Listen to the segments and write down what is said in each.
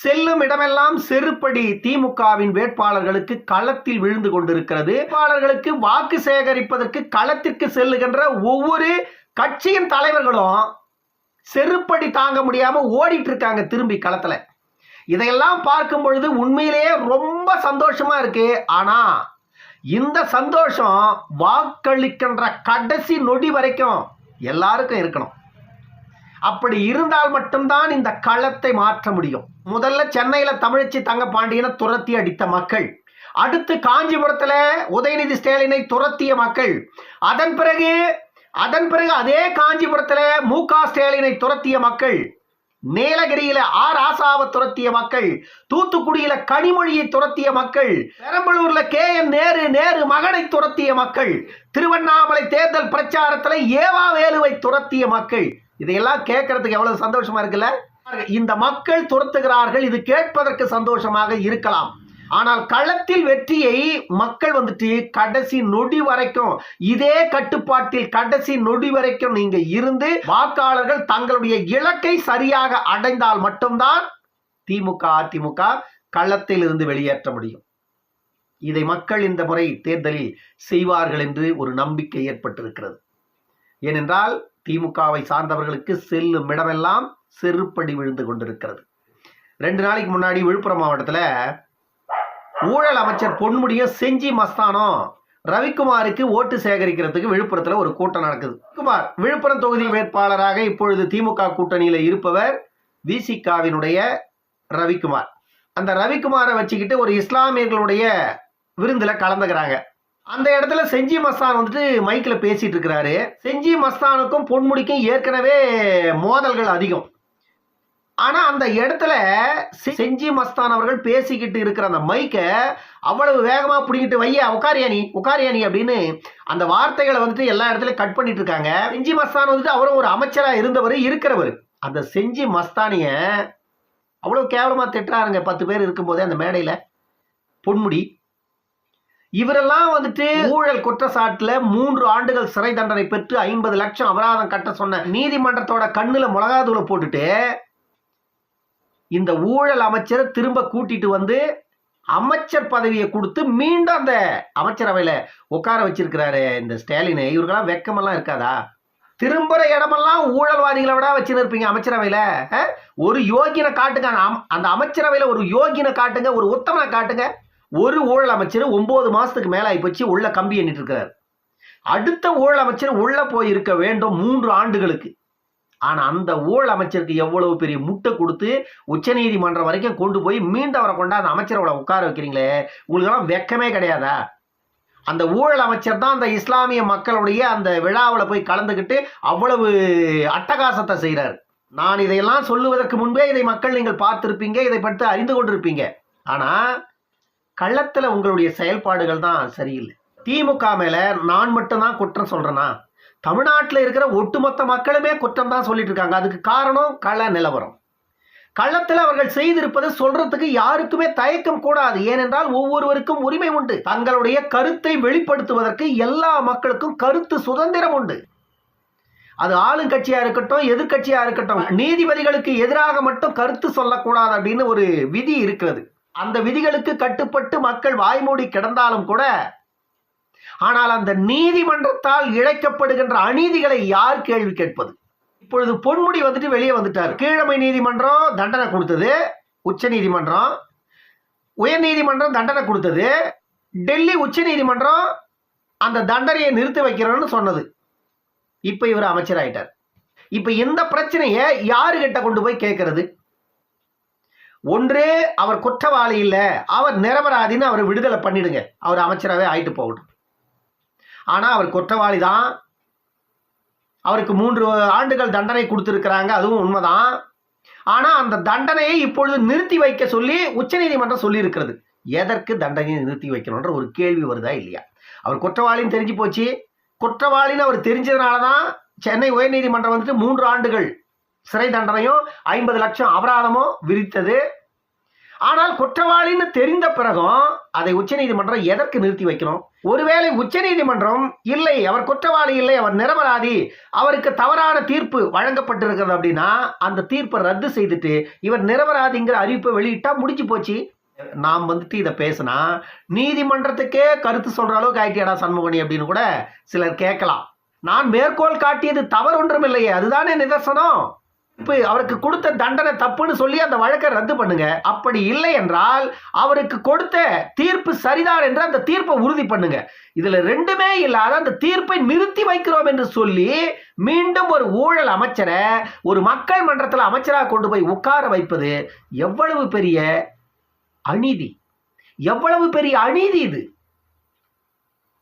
செல்லும் இடமெல்லாம் செருப்படி திமுகவின் வேட்பாளர்களுக்கு களத்தில் விழுந்து கொண்டிருக்கிறது. வேட்பாளர்களுக்கு வாக்கு சேகரிப்பதற்கு களத்திற்கு செல்லுகின்ற ஒவ்வொரு கட்சியின் தலைவர்களும் செருப்படி தாங்க முடியாம ஓடிட்டு இருக்காங்க திரும்பி களத்துல. இதையெல்லாம் பார்க்கும் பொழுது உண்மையிலேயே ரொம்ப சந்தோஷமா இருக்கு. ஆனா இந்த சந்தோஷம் வாக்களிக்கின்ற கடைசி நொடி வரைக்கும் எல்லாருக்கும் இருக்கணும். அப்படி இருந்தால் மட்டும்தான் இந்த களத்தை மாற்ற முடியும். முதல்ல சென்னையில தமிழச்சி தங்க பாண்டியனை துரத்தி அடித்த மக்கள். அடுத்து காஞ்சிபுரத்துல உதயநிதி ஸ்டாலினை துரத்திய மக்கள். அதன் பிறகு அதன் பிறகு அதே காஞ்சிபுரத்துல மு க ஸ்டாலினை துரத்திய மக்கள். நீலகிரியில ஆர் ஆசாவை துரத்திய மக்கள். தூத்துக்குடியில கனிமொழியை துரத்திய மக்கள். பெரம்பலூர்ல கே என் நேரு நேரு மகனை துரத்திய மக்கள். திருவண்ணாமலை தேர்தல் பிரச்சாரத்துல ஏவா வேலுவை துரத்திய மக்கள். இதையெல்லாம் கேட்கறதுக்கு எவ்வளவு சந்தோஷமா இருக்குல்ல? இந்த மக்கள் துரத்துகிறார்கள் இது கேட்பதற்கு சந்தோஷமாக இருக்கலாம். ஆனால் களத்தில் வெற்றியை மக்கள் வந்துட்டு கடைசி நொடி வரைக்கும் இதே கட்டுப்பாட்டில் கடைசி நொடி வரைக்கும் நீங்க இருந்து வாக்காளர்கள் தங்களுடைய இலக்கை சரியாக அடைந்தால் மட்டும்தான் திமுக அதிமுக களத்தில் இருந்து வெளியேற்ற முடியும். இதை மக்கள் இந்த முறை தேர்தலில் செய்வார்கள் என்று ஒரு நம்பிக்கை ஏற்பட்டிருக்கிறது. ஏனென்றால் திமுகவை சார்ந்தவர்களுக்கு செல்லும் இடமெல்லாம் செருப்படி விழுந்து கொண்டிருக்கிறது. ரெண்டு நாளைக்கு முன்னாடி விழுப்புரம் மாவட்டத்தில் ஊழல் அமைச்சர் பொன்முடியும் செஞ்சி மஸ்தானம் ரவிக்குமாருக்கு ஓட்டு சேகரிக்கிறதுக்கு விழுப்புரத்தில் ஒரு கூட்டம் நடக்குது. குமார் விழுப்புரம் தொகுதி வேட்பாளராக இப்பொழுது திமுக கூட்டணியில் இருப்பவர் விசிகாவினுடைய ரவிக்குமார். அந்த ரவிக்குமாரை வச்சுக்கிட்டு ஒரு இஸ்லாமியர்களுடைய விருந்தில் கலந்துக்கிறாங்க. அந்த இடத்துல செஞ்சி மஸ்தான் வந்துட்டு மைக்கில் பேசிகிட்டு இருக்கிறாரு செஞ்சி மஸ்தானுக்கும் பொன்முடிக்கும் ஏற்கனவே மோதல்கள் அதிகம். ஆனால் அந்த இடத்துல செஞ்சி மஸ்தான் அவர்கள் பேசிக்கிட்டு இருக்கிற அந்த மைக்கை அவ்வளவு வேகமாக பிடிங்கிட்டு வையா உக்காரியானி உக்காரியானி அப்படின்னு அந்த வார்த்தைகளை வந்துட்டு எல்லா இடத்துலையும் கட் பண்ணிட்டு இருக்காங்க செஞ்சி மஸ்தான் வந்துட்டு அவரும் ஒரு அமைச்சராக இருந்தவர் இருக்கிறவர். அந்த செஞ்சி மஸ்தானிய அவ்வளோ கேவலமாக திட்டுறாருங்க. பத்து பேர் இருக்கும்போதே அந்த மேடையில். பொன்முடி இவரெல்லாம் வந்துட்டு ஊழல் குற்றச்சாட்டுல மூன்று ஆண்டுகள் சிறை தண்டனை பெற்று ஐம்பது லட்சம் அபராதம் கட்ட சொன்ன நீதிமன்றத்தோட கண்ணுல மிளகாதூளை போட்டுட்டு இந்த ஊழல் அமைச்சரை திரும்ப கூட்டிட்டு வந்து அமைச்சர் பதவியை கொடுத்து மீண்டும் அந்த அமைச்சரவையில உட்கார வச்சிருக்கிறாரு இந்த ஸ்டாலின். இவருக்கெல்லாம் வெக்கமெல்லாம் இருக்காதா? திரும்புற இடமெல்லாம் ஊழல்வாதிகளை விட வச்சு இருப்பீங்க அமைச்சரவையில ஒரு யோகினை காட்டுங்க. அந்த அமைச்சரவையில ஒரு யோகினை காட்டுங்க. ஒரு உத்தமனை காட்டுங்க. ஒரு ஊழல் அமைச்சர் ஒன்பது மாதத்துக்கு மேலே ஆகி போச்சு உள்ள கம்பி எண்ணிட்டு இருக்கிறார். அடுத்த ஊழல் அமைச்சர் உள்ளே போய் இருக்க வேண்டும் மூன்று ஆண்டுகளுக்கு. ஆனால் அந்த ஊழல் அமைச்சருக்கு எவ்வளவு பெரிய முட்டை கொடுத்து உச்சநீதிமன்றம் வரைக்கும் கொண்டு போய் மீண்டும் அவரை கொண்டா அந்த அமைச்சரோட உட்கார வைக்கிறீங்களே? உங்களுக்கெல்லாம் வெக்கமே கிடையாதா? அந்த ஊழல் அமைச்சர் தான் அந்த இஸ்லாமிய மக்களுடைய அந்த விழாவில் போய் கலந்துக்கிட்டு அவ்வளவு அட்டகாசத்தை செய்கிறார் நான் இதையெல்லாம் சொல்லுவதற்கு முன்பே இதை மக்கள் நீங்கள் பார்த்துருப்பீங்க இதை பற்றி அறிந்து கொண்டிருப்பீங்க. ஆனால் கள்ளத்தில் உங்களுடைய செயல்பாடுகள் தான் சரியில்லை. திமுக மேலே நான் மட்டும்தான் குற்றம் சொல்கிறேன்னா தமிழ்நாட்டில் இருக்கிற ஒட்டுமொத்த மக்களுமே குற்றம் தான் சொல்லிட்டு இருக்காங்க. அதுக்கு காரணம் கள நிலவரம். கள்ளத்தில் அவர்கள் செய்திருப்பது சொல்றதுக்கு யாருக்குமே தயக்கம் கூடாது. ஏனென்றால் ஒவ்வொருவருக்கும் உரிமை உண்டு. தங்களுடைய கருத்தை வெளிப்படுத்துவதற்கு எல்லா மக்களுக்கும் கருத்து சுதந்திரம் உண்டு. அது ஆளுங்கட்சியா இருக்கட்டும் எதிர்கட்சியா இருக்கட்டும் நீதிபதிகளுக்கு எதிராக மட்டும் கருத்து சொல்லக்கூடாது அப்படின்னு ஒரு விதி இருக்கிறது. அந்த விதிகளுக்கு கட்டுப்பட்டு மக்கள் வாய்மூடி கிடந்தாலும் கூட ஆனால் அந்த நீதிமன்றத்தால் இழைக்கப்படுகின்ற அநீதிகளை யார் கேள்வி கேட்பது? இப்பொழுது பொன்முடி வந்துட்டு வெளியே வந்துட்டார். கீழமை நீதிமன்றம் தண்டனை கொடுத்தது உச்ச நீதிமன்றம். உயர் நீதிமன்றம் தண்டனை கொடுத்தது டெல்லி உச்ச நீதிமன்றம் அந்த தண்டனையை நிறுத்தி வைக்கிறோம்னு சொன்னது. இப்ப இவர் அமைச்சராயிட்டார். இப்ப இந்த பிரச்சனையை யாருகிட்ட கொண்டு போய் கேட்கறது? ஒன்று அவர் குற்றவாளி இல்லை அவர் நிரபராதின்னு அவர் விடுதலை பண்ணிடுங்க. அவர் அமைச்சராகவே ஆயிட்டு போகட்டும். ஆனால் அவர் குற்றவாளி தான். அவருக்கு மூன்று ஆண்டுகள் தண்டனை கொடுத்துருக்குறாங்க அதுவும் உண்மைதான். ஆனால் அந்த தண்டனையை இப்பொழுது நிறுத்தி வைக்க சொல்லி உச்சநீதிமன்றம் சொல்லியிருக்கிறது. எதற்கு தண்டனையை நிறுத்தி வைக்கணுன்ற ஒரு கேள்வி வருதா இல்லையா? அவர் குற்றவாளின்னு தெரிஞ்சு போச்சு. குற்றவாளின்னு அவர் தெரிஞ்சதுனால தான் சென்னை உயர்நீதிமன்றம் வந்துட்டு மூன்று ஆண்டுகள் சிறை தண்டனையும் ஐம்பது லட்சம் அபராதமும் விதித்தது. ஆனால் குற்றவாளின்னு தெரிந்த பிறகும் அதை உச்சநீதிமன்றம் எதற்கு நிறுத்தி வைக்கணும்? ஒருவேளை உச்சநீதிமன்றம் இல்லை அவர் குற்றவாளி இல்லை அவர் நிரபராதி அவருக்கு தவறான தீர்ப்பு வழங்கப்பட்டிருக்கிறது அப்படின்னா அந்த தீர்ப்பை ரத்து செய்துட்டு இவர் நிரபராதிங்கிற அறிவிப்பை வெளியிட்டா முடிஞ்சு போச்சு. நாம் வந்துட்டு இதை பேசினா நீதிமன்றத்துக்கே கருத்து சொல்ற அளவுக்கு ஆயிட்டியாடா சண்முகனி அப்படின்னு கூட சிலர் கேட்கலாம். நான் மேற்கோள் காட்டியது தவறு ஒன்றும் இல்லையே அதுதானே நிதர்சனம்? இப்போ அவருக்கு கொடுத்த தண்டனை தப்புன்னு சொல்லி அந்த வழக்கை ரத்து பண்ணுங்க. அப்படி இல்லை என்றால் அவருக்கு கொடுத்த தீர்ப்பு சரிதான் என்று அந்த தீர்ப்பை உறுதி பண்ணுங்க. இதுல ரெண்டுமே இல்லாத அந்த தீர்ப்பை நிறுத்தி வைக்கிறோம் என்று சொல்லி மீண்டும் ஒரு ஊழல் அமைச்சரை ஒரு மக்கள் மன்றத்தில் அமைச்சராக கொண்டு போய் உட்கார வைப்பது எவ்வளவு பெரிய அநீதி. எவ்வளவு பெரிய அநீதி இது.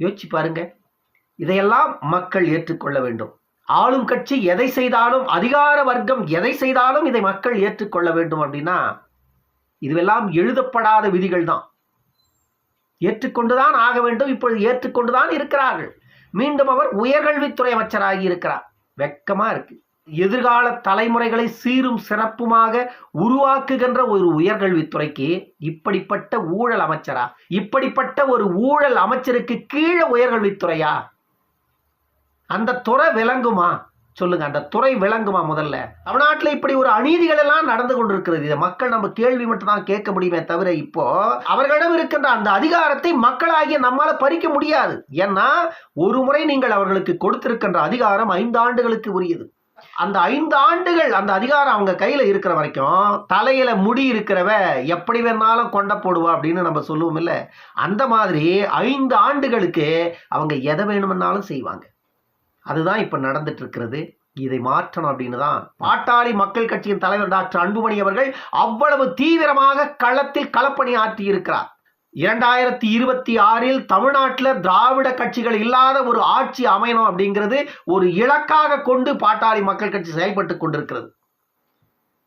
யோசிச்சு பாருங்க. இதையெல்லாம் மக்கள் ஏற்றுக்கொள்ள வேண்டும். ஆளும் கட்சி எதை செய்தாலும் அதிகார வர்க்கம் எதை செய்தாலும் இதை மக்கள் ஏற்றுக்கொள்ள வேண்டும் அப்படின்னா இதுவெல்லாம் எழுதப்படாத விதிகள் தான். ஏற்றுக்கொண்டுதான் ஆக வேண்டும் இப்பொழுது ஏற்றுக்கொண்டுதான் இருக்கிறார்கள். மீண்டும் அவர் உயர்கல்வித்துறை அமைச்சராகி இருக்கிறார். வெக்கமா இருக்கு. எதிர்கால தலைமுறைகளை சீரும் சிறப்புமாக உருவாக்குகின்ற ஒரு உயர்கல்வித்துறைக்கு இப்படிப்பட்ட ஊழல் அமைச்சரா? இப்படிப்பட்ட ஒரு ஊழல் அமைச்சருக்கு கீழே உயர்கல்வித்துறையா? அந்த துறை விளங்குமா? சொல்லுங்க அந்த துறை விளங்குமா முதல்ல? தமிழ்நாட்டில் இப்படி ஒரு அநீதிகள் எல்லாம் நடந்து கொண்டிருக்கிறது. இதை மக்கள் நம்ம கேள்வி மட்டும் தான் கேட்க முடியுமே தவிர இப்போ அவர்களிடம் இருக்கின்ற அந்த அதிகாரத்தை மக்களாகிய நம்மால பறிக்க முடியாது. ஏன்னா ஒரு முறை நீங்கள் அவர்களுக்கு கொடுத்திருக்கின்ற அதிகாரம் ஐந்து ஆண்டுகளுக்கு உரியது. அந்த ஐந்து ஆண்டுகள் அந்த அதிகாரம் அவங்க கையில இருக்கிற வரைக்கும் தலையில முடி இருக்கிறவ எப்படி வேணாலும் கொண்ட போடுவா அப்படின்னு நம்ம சொல்லுவோம் இல்ல? அந்த மாதிரி ஐந்து ஆண்டுகளுக்கு அவங்க எதை வேணுமென்னாலும் செய்வாங்க. அதுதான் இப்போ நடந்துட்டு இருக்கிறது இதை மாற்றணும் அப்படின்னு தான் பாட்டாளி மக்கள் கட்சியின் தலைவர் டாக்டர் அன்புமணி அவர்கள் அவ்வளவு தீவிரமாக களத்தில் களப்பணி ஆற்றி இருக்கிறார் இரண்டாயிரத்தி இருபத்தி ஆறில் தமிழ்நாட்டில் திராவிட கட்சிகள் இல்லாத ஒரு ஆட்சி அமையணும் அப்படிங்கிறது ஒரு இலக்காக கொண்டு பாட்டாளி மக்கள் கட்சி செயல்பட்டு கொண்டிருக்கிறது.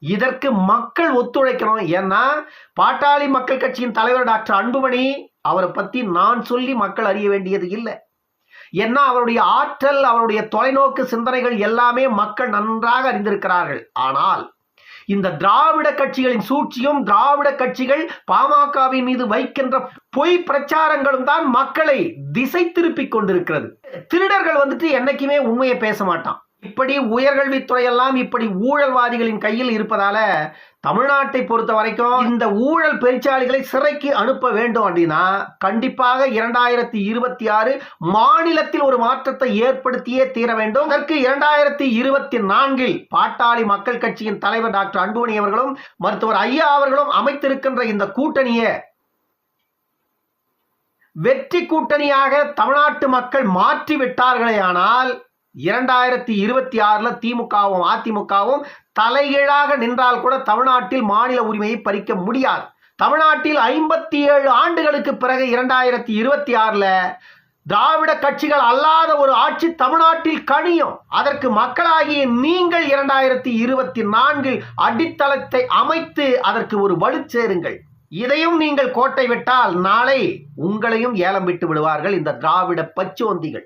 இதற்கு மக்கள் ஒத்துழைக்கணும். ஏன்னா பாட்டாளி மக்கள் கட்சியின் தலைவர் டாக்டர் அன்புமணி அவரை பற்றி நான் சொல்லி மக்கள் அறிய வேண்டியது இல்லை. ஏன்னா அவருடைய ஆற்றல் அவருடைய தொலைநோக்கு சிந்தனைகள் எல்லாமே மக்கள் நன்றாக அறிந்திருக்கிறார்கள். ஆனால் இந்த திராவிட கட்சிகளின் சூழ்ச்சியும் திராவிட கட்சிகள் பாமகவின் மீது வைக்கின்ற பொய் பிரச்சாரங்களும் தான் மக்களை திசை திருப்பிக் கொண்டிருக்கிறது. திருடர்கள் வந்துட்டு என்னைக்குமே உண்மையை பேச மாட்டான். இப்படி உயர்கல்வித்துறையெல்லாம் இப்படி ஊழல்வாதிகளின் கையில் இருப்பதால தமிழ்நாட்டை பொறுத்த வரைக்கும் இந்த ஊழல் பெருச்சாளிகளை சிறைக்கு அனுப்ப வேண்டும் அப்படின்னா கண்டிப்பாக இரண்டாயிரத்தி இருபத்தி ஆறு மாநிலத்தில் ஒரு மாற்றத்தை ஏற்படுத்தியே தீர வேண்டும். அதற்கு இரண்டாயிரத்தி இருபத்தி நான்கில் பாட்டாளி மக்கள் கட்சியின் தலைவர் டாக்டர் அன்புமணி அவர்களும் மருத்துவர் ஐயா அவர்களும் அமைத்திருக்கின்ற இந்த கூட்டணியை வெற்றி கூட்டணியாக தமிழ்நாட்டு மக்கள் மாற்றி விட்டார்களே ஆனால் இரண்டாயிரத்தி இருபத்தி ஆறில் திமுகவும் அதிமுகவும் தலைகீழாக நின்றால் கூட தமிழ்நாட்டில் மாநில உரிமையை பறிக்க முடியாது. தமிழ்நாட்டில் ஐம்பத்தி ஏழு ஆண்டுகளுக்கு பிறகு இரண்டாயிரத்தி இருபத்தி ஆறில் திராவிட கட்சிகள் அல்லாத ஒரு ஆட்சி தமிழ்நாட்டில் கணியும் அதற்கு மக்களாகிய நீங்கள் இரண்டாயிரத்தி இருபத்தி நான்கில் அடித்தளத்தை அமைத்து அதற்கு ஒரு வலு சேருங்கள். இதையும் நீங்கள் கோட்டை விட்டால் நாளை உங்களையும் ஏலம் விட்டு விடுவார்கள் இந்த திராவிட பச்சோந்திகள்